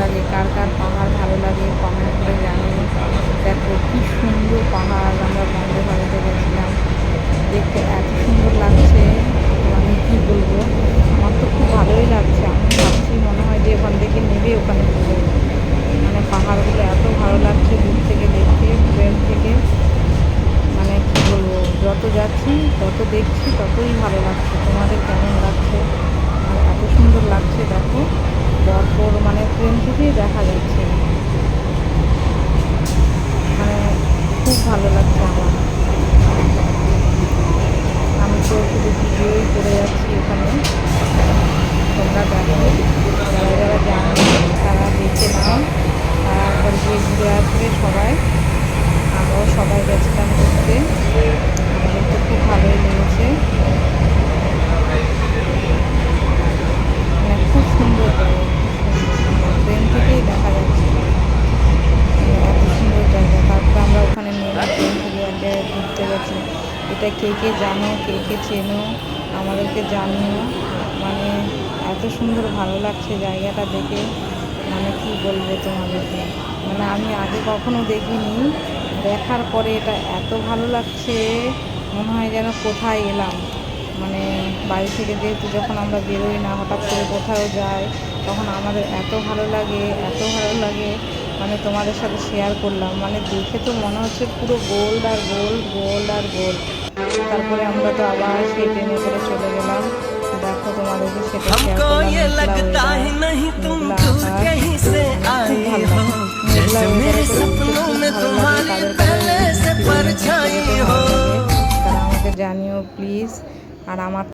লাগে, কার কার পাহাড় ভালো লাগে কমেন্ট করে জানিয়ে দেখো কী সুন্দর পাহাড় আমরা বন্ধে বাড়িতে গেছিলাম। দেখতে এত সুন্দর লাগছে আমি কি বলব, আমার তো খুব ভালোই লাগছে। আমি ভাবছি মনে হয় যে ওখান থেকে নেবে ওখানে মানে পাহাড়গুলো এত ভালো লাগছে দূর থেকে দেখতে ট্রেন থেকে। মানে কী বলব, যত যাচ্ছি, তত দেখছি, ততই ভালো লাগছে। তোমাদের কেমন লাগছে? আর এত সুন্দর লাগছে, দেখো। ট্রেন থেকেই দেখা যাচ্ছে। মানে খুব ভালো লাগছে আমার। আমি তো শুধু ভিডিওই করে যাচ্ছি ওখানে তোমরা দেখো, যারা যারা জানো, তারা দেখে নাও। তারা ঘুরে আসবে সবাই, আমরাও সবাই গেছিলাম ঘুরতে আমাদের তো খুব ভালোই লেগেছে মানে খুব সুন্দর জায়গা ট্রেন থেকেই দেখা যাচ্ছে মানে এত সুন্দর জায়গা তারপরে আমরা ওখানে নেমে ট্রেন থেকে এক জায়গায় ঘুরতে গেছি এটা কে কে জানো, কে কে চেনো, আমাদেরকে জানিও। মানে এত সুন্দর ভালো লাগছে জায়গাটা দেখে। মানে কি বলব তোমাদেরকে? মানে আমি আগে কখনো দেখিনি। দেখার পরে এটা এত ভালো লাগছে, মনে হয় যেন কোথায় এলাম। মানে বাড়ি থেকে যেহেতু যখন আমরা বেরোই না, হঠাৎ করে কোথাও যাই, তখন আমাদের এত ভালো লাগে, এত ভালো লাগে। মানে তোমাদের সাথে শেয়ার করলাম। মানে দেখে তো মনে হচ্ছে পুরো গোল্ড আর গোল্ড গোল্ড আর গোল্ড তারপরে আমরা তো আবার সেই ট্রেনে করে চলে গেলাম। দেখো তোমাদেরকে সেটা আমাকে জানিও প্লিজ আর আমার